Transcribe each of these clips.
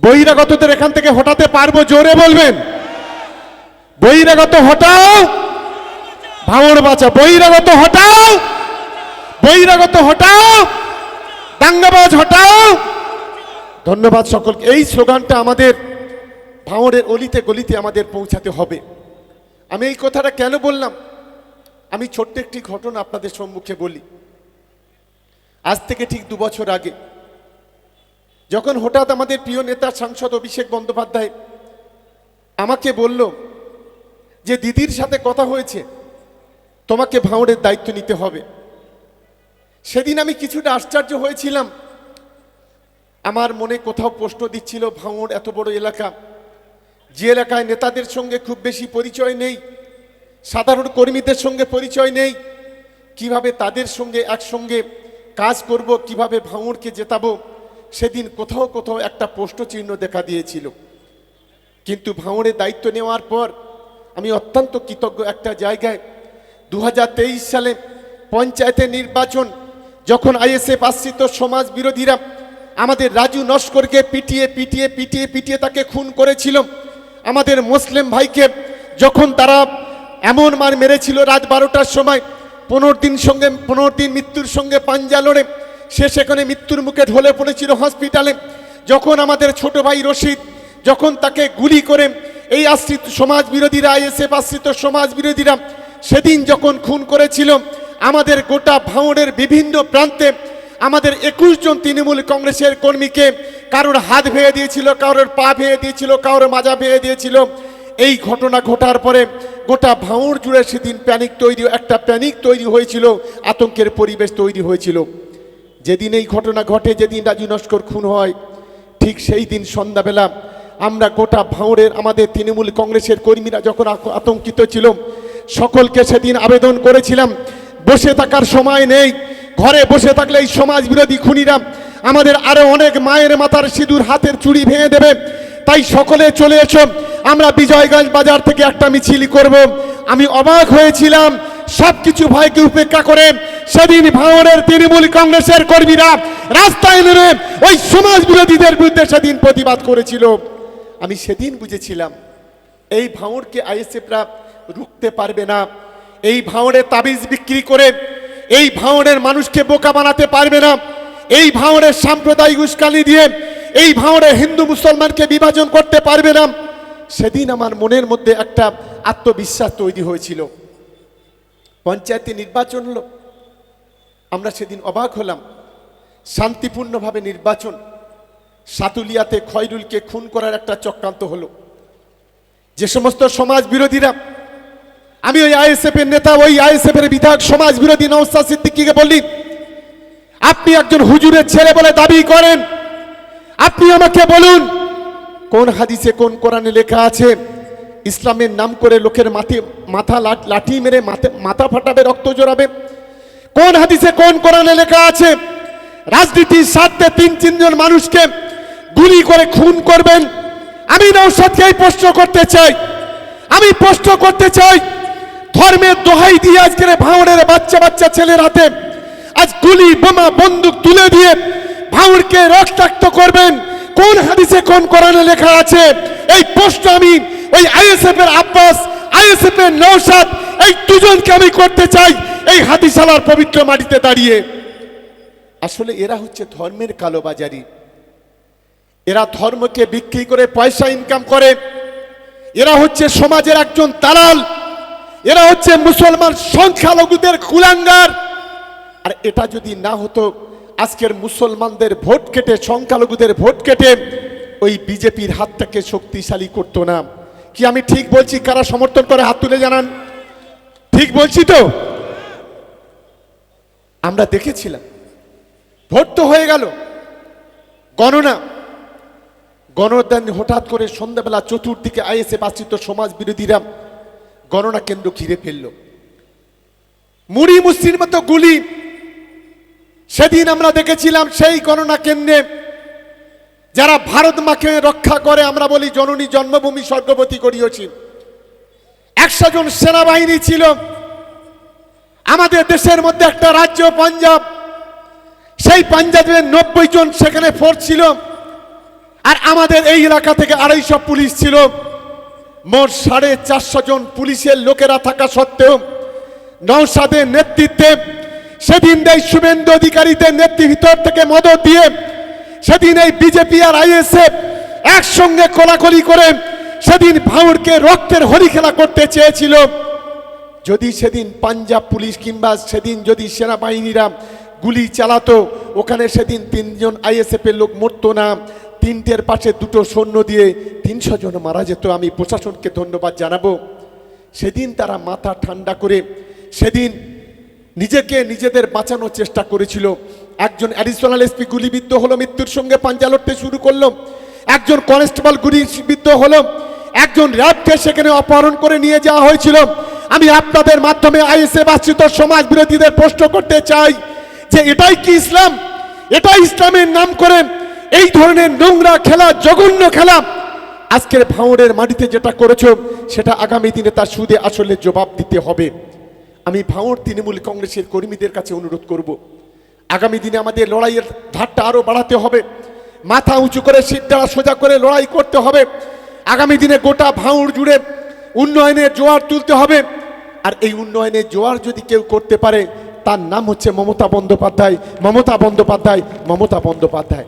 বহিরাগতদের এখান থেকে হটাতে পারব, জোরে বলবেন? বহিরাগত হটাও, ভাঙড় বাঁচা। বহিরাগত হটাও বহিরাগত হটাও, দাঙ্গাবাজ হটাও। ধন্যবাদ সকলকে। এই স্লোগানটা আমাদের ভাঙড়ের অলিতে গলিতে আমাদের পৌঁছাতে হবে। আমি এই কথাটা কেন বললাম? আমি ছোট্ট একটি ঘটনা আপনাদের সম্মুখে বলি। আজ থেকে ঠিক দু বছর আগে যখন হঠাৎ আমাদের প্রিয় নেতা সাংসদ অভিষেক বন্দ্যোপাধ্যায় আমাকে বলল যে দিদির সাথে কথা হয়েছে, তোমাকে ভাঁড়ের দায়িত্ব নিতে হবে। সেদিন আমি কিছুটা আশ্চর্য হয়েছিলাম। আমার মনে কোথাও প্রশ্ন দিচ্ছিল, ভাঙড় এত বড় এলাকা, যে এলাকায় নেতাদের সঙ্গে খুব বেশি পরিচয় নেই, সাধারণ কর্মীদের সঙ্গে পরিচয় নেই, কীভাবে তাদের সঙ্গে একসঙ্গে কাজ করব, কীভাবে ভাঙড়কে জেতাবো সেদিন কোথাও কোথাও একটা প্রশ্ন চিহ্ন দেখা দিয়েছিল। কিন্তু ভাঙড়ের দায়িত্ব নেওয়ার পর আমি অত্যন্ত কৃতজ্ঞ একটা জায়গায় দু হাজার তেইশ সালে পঞ্চায়েতের নির্বাচন যখন আইএসএফ আশ্রিত সমাজ বিরোধীরা আমাদের রাজু নস্করকে পিটিয়ে পিটিয়ে পিটিয়ে পিটিয়ে তাকে খুন করেছিল, আমাদের মুসলিম ভাইকে যখন তারা এমন মার মেরেছিল রাত বারোটার সময়, পনেরো দিন সঙ্গে, পনেরো দিন মৃত্যুর সঙ্গে পাঞ্জা লড়ে সে সেখানে মৃত্যুর মুখে ঢলে পড়েছিল হসপিটালে। যখন আমাদের ছোট ভাই রশিদ, যখন তাকে গুলি করে এই আশ্রিত সমাজ বিরোধীরা আইএসএফ আশ্রিত সমাজ বিরোধীরা সেদিন যখন খুন করেছিল, আমাদের গোটা ভাঙড়ের বিভিন্ন প্রান্তে আমাদের একুশ জন তৃণমূল কংগ্রেসের কর্মীকে কারোর হাত ভেঙে দিয়েছিল, কারোর পা ভেঙে দিয়েছিল, কারোর মাজা ভেঙে দিয়েছিল। এই ঘটনা ঘটার পরে গোটা ভাঙড় জুড়ে সেদিন প্যানিক তৈরি, একটা প্যানিক তৈরি হয়েছিল, আতঙ্কের পরিবেশ তৈরি হয়েছিল। যেদিন এই ঘটনা ঘটে, যেদিন রাজু নস্কর খুন হয়, ঠিক সেই দিন সন্ধ্যাবেলা আমরা গোটা ভাঁড়ের আমাদের তৃণমূল কংগ্রেসের কর্মীরা যখন আতঙ্কিত ছিল, সকলকে সেদিন আবেদন করেছিলাম, বসে থাকার সময় নেই, ঘরে বসে থাকলে এই সমাজ বিরোধী খুনিরা আমাদের আরও অনেক মায়ের মাথার সিঁদুর হাতের চুড়ি ভেঙে দেবে, তাই সকলে চলে এসো, আমরা বিজয়গঞ্জ বাজার থেকে একটা মিছিল করব, আমি অবাক হয়েছিলাম সবকিছু ভয়কে উপেক্ষা করে সেদিন ভাঙড়ের তৃণমূল কংগ্রেসের কর্মীরা রাস্তায় নেমে ওই সমাজ বিরোধীদের বিরুদ্ধে সেদিন প্রতিবাদ করেছিল। আমি সেদিন বুঝেছিলাম, এই ভাঙড়কে আইএসএফরা রুখতে পারবে না। এই ভাঙড়ের তাবিজ বিক্রি করে এই ভাঙড়ের মানুষকে বোকা বানাতে পারবে না। এই ভাঙড়ের সাম্প্রদায়িক উস্কানি দিয়ে এই ভাঙড়ে হিন্দু মুসলমানকে বিভাজন করতে পারবে না। সেদিন আমার মনের মধ্যে একটা আত্মবিশ্বাস তৈরি হয়েছিল। পঞ্চায়েতে নির্বাচন হলো। আমরা সেদিন অবাক হলাম। শান্তিপূর্ণভাবে নির্বাচন। সাতুলিয়াতে খয়রুলকে খুন করার একটা চক্রান্ত হলো। যে সমস্ত সমাজ বিরোধীরা, আমি ওই আইএসএফ এর নেতা, ওই আইএসএফ এর বিধায়ক, সমাজ বিরোধী নৌসাদ সিদ্দিকিকে বললি, আপনি একজন হুজুরের ছেলে বলে দাবি করেন। আপনি আমাকে বলুন, কোন হাদিসে, কোন কোরআনে লেখা আছে ইসলামের নাম করে লোকের মাথে মাথা লাঠি মেরে মাথে ফাটাবে, রক্ত জোড়াবে। কোন হাদিসে, কোন কোরআনে লেখা আছে রাজনীতির স্বার্থে তিন, তিনজন মানুষকে গুলি করে খুন করবেন। আমি নৌসাদকে প্রশ্ন করতে চাই, আমি প্রশ্ন করতে চাই ধর্মের দোহাই দিয়ে আজকের ভাঙড়ের বাচ্চা বাচ্চা ছেলের হাতে আজ গুলি, বোমা, বন্দুক তুলে দিয়ে ভাঙড়কে রক্তাক্ত করবেন। কোন হাদিসে, কোন কোরআনে লেখা আছে, এই প্রশ্ন আমি ওই আইএসএফ এর আব্বাস আইএসএফ এর নৌসাদ এই দুজনকে আমি করতে চাই এই হাতিশালার পবিত্র মাটিতে দাঁড়িয়ে। আসলে এরা হচ্ছে ধর্মের কালোবাজারি। এরা ধর্মকে বিক্রি করে পয়সা ইনকাম করে। এরা হচ্ছে সমাজের একজন দালাল। এরা হচ্ছে মুসলমান সংখ্যালঘুদের কুলাঙ্গার। আর এটা যদি না হতো, আজকের মুসলমানদের ভোট কেটে, সংখ্যালঘুদের ভোট কেটে, ওই বিজেপির হাতটাকে শক্তিশালী করতো না। কি আমি ঠিক বলছি? কারা সমর্থন করে হাত তুলে জানান? ঠিক বলছি তো? আমরা দেখেছিলাম। ভোট তো হয়ে গেল। গণনা। গণদান হঠাৎ করে সন্ধ্যাবেলা চতুর্দিকে আইএসএফ আশ্রিত সমাজ বিরোধীরা গণনা কেন্দ্র ঘিরে ফেলল। মুড়ি মুসলির মতো গুলি। সেদিন আমরা দেখেছিলাম সেই গণনা কেন্দ্রে যারা ভারত মাকে রক্ষা করে, আমরা বলি জননী জন্মভূমি স্বর্গবতী করিয়েছি। একশো জন সেনাবাহিনী ছিল। আমাদের দেশের মধ্যে একটা রাজ্য পাঞ্জাব। সেই পাঞ্জাবের নব্বই জন সেখানে ফোর্স ছিল। আর আমাদের এই এলাকা থেকে আড়াইশো পুলিশ ছিল। মোট সাড়ে চারশো জন পুলিশের লোকেরা থাকা সত্ত্বেও নৌসাদের নেতৃত্বে সেদিন দেয় শুভেন্দু অধিকারীদের নেতৃত্ব থেকে মদত দিয়ে সেদিন এই বিজেপি আর আইএসএফ একসঙ্গে কোলাকলি করে সেদিন ভাঙড়কে রক্তের হরি খেলা করতে চেয়েছিল। যদি সেদিন পাঞ্জাব পুলিশ কিংবা সেদিন যদি সেনাবাহিনীরা গুলি চালাতো, ওখানে সেদিন তিনজন আইএসএফ এর লোক মরতো না। তিনটের পাশে দুটো সৈন্য দিয়ে তিনশো জন মারা যেত। আমি প্রশাসনকে ধন্যবাদ জানাব। সেদিন তারা মাথা ঠান্ডা করে, সেদিন নিজেকে নিজেদের বাঁচানোর চেষ্টা করেছিল। একজন অ্যাডিশনাল এসপি গুলিবিদ্ধ হলো, মৃত্যুর সঙ্গে পাঞ্জা লড়তে শুরু করল। একজন কনস্টেবল গুলিবিদ্ধ হলো, একজন র্যাবকে সেখানে অপহরণ করে নিয়ে যাওয়া হয়েছিল। আমি আপনাদের মাধ্যমে আইএসএফ আশ্রিত সমাজ বিরোধীদের প্রশ্ন করতে চাই যে এটাই কি ইসলাম? এটাই ইসলামের নাম করে এই ধরনের নোংরা খেলা, জঘন্য খেলা। আজকের ভাঙড়ের মাটিতে যেটা করেছ, সেটা আগামী দিনে তার সুদে আসলে জবাব দিতে হবে। আমি ভাঙড় তৃণমূল কংগ্রেসের কর্মীদের কাছে অনুরোধ করব। আগামী দিনে আমাদের লড়াইয়ের ধারটা আরও বাড়াতে হবে। মাথা উঁচু করে সিটটা সোজা করে লড়াই করতে হবে। আগামী দিনে গোটা ভাঙড় জুড়ে উন্নয়নের জোয়ার তুলতে হবে। আর এই উন্নয়নের জোয়ার যদি কেউ করতে পারে, তার নাম হচ্ছে মমতা বন্দ্যোপাধ্যায়। মমতা বন্দ্যোপাধ্যায় মমতা বন্দ্যোপাধ্যায়।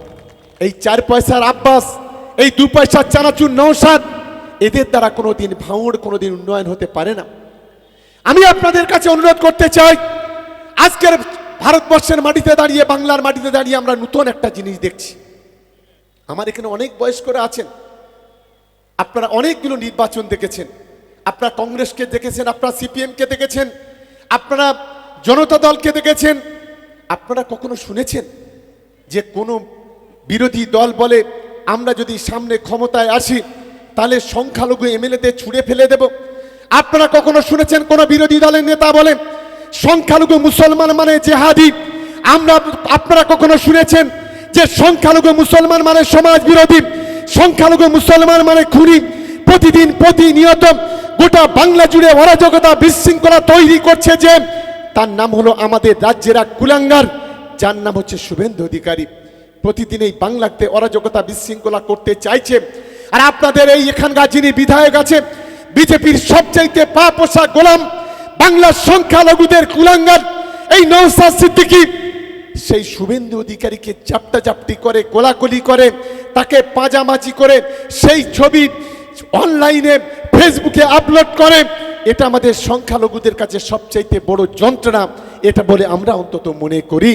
এই চার পয়সার আব্বাস, এই দু পয়সার চানাচুর নৌসাদ এদের দ্বারা কোনো কোনোদিন ভাঙড়, কোনোদিন উন্নয়ন হতে পারে না। আমি আপনাদের কাছে অনুরোধ করতে চাই, আজকের ভারতবর্ষের মাটিতে দাঁড়িয়ে, বাংলার মাটিতে দাঁড়িয়ে আমরা নতুন একটা জিনিস দেখছি। আমার এখানে অনেক বয়স্করা আছেন। আপনারা অনেকগুলো নির্বাচন দেখেছেন। আপনারা কংগ্রেসকে দেখেছেন, আপনারা সিপিএমকে দেখেছেন, আপনারা জনতা দলকে দেখেছেন। আপনারা কখনো শুনেছেন যে কোনো বিরোধী দল বলে, আমরা যদি সামনে ক্ষমতায় আসি, তাহলে সংখ্যালঘু এমএলএদের ছুঁড়ে ফেলে দেব আপনারা কখনো শুনেছেন কোন বিরোধী দলের নেতা বলে সংখ্যালঘু মুসলমান মানে জেহাদি। আমরা, আপনারা কখনো শুনেছেন যে সংখ্যালঘু মুসলমান মানে সমাজ বিরোধী? সংখ্যালঘু মুসলমান মানে খুনি। প্রতিদিন প্রতিনিয়ত গোটা বাংলা জুড়ে অরাজকতা বিশৃঙ্খলা তৈরি করছে যে, তার নাম হলো আমাদের রাজ্যের এক কুলাঙ্গার, যার নাম হচ্ছে শুভেন্দু অধিকারী। প্রতিদিন এই বাংলাতে অরাজকতা বিশৃঙ্খলা করতে চাইছে। আর আপনাদের এই এখানকার যিনি বিধায়ক আছে বিজেপির সবচাইতে পা পোষা গোলাম বাংলার সংখ্যালঘুদের কুলাঙ্গার, এই নৌসাদ সিদ্দিকি, সেই শুভেন্দু অধিকারীকে চাপটা চাপটি করে গোলাগুলি করে, তাকে পাজামাচি করে, সেই ছবি অনলাইনে, ফেসবুকে আপলোড করে, এটা আমাদের সংখ্যালঘুদের কাছে সবচাইতে বড় যন্ত্রণা, এটা বলে আমরা অন্তত মনে করি।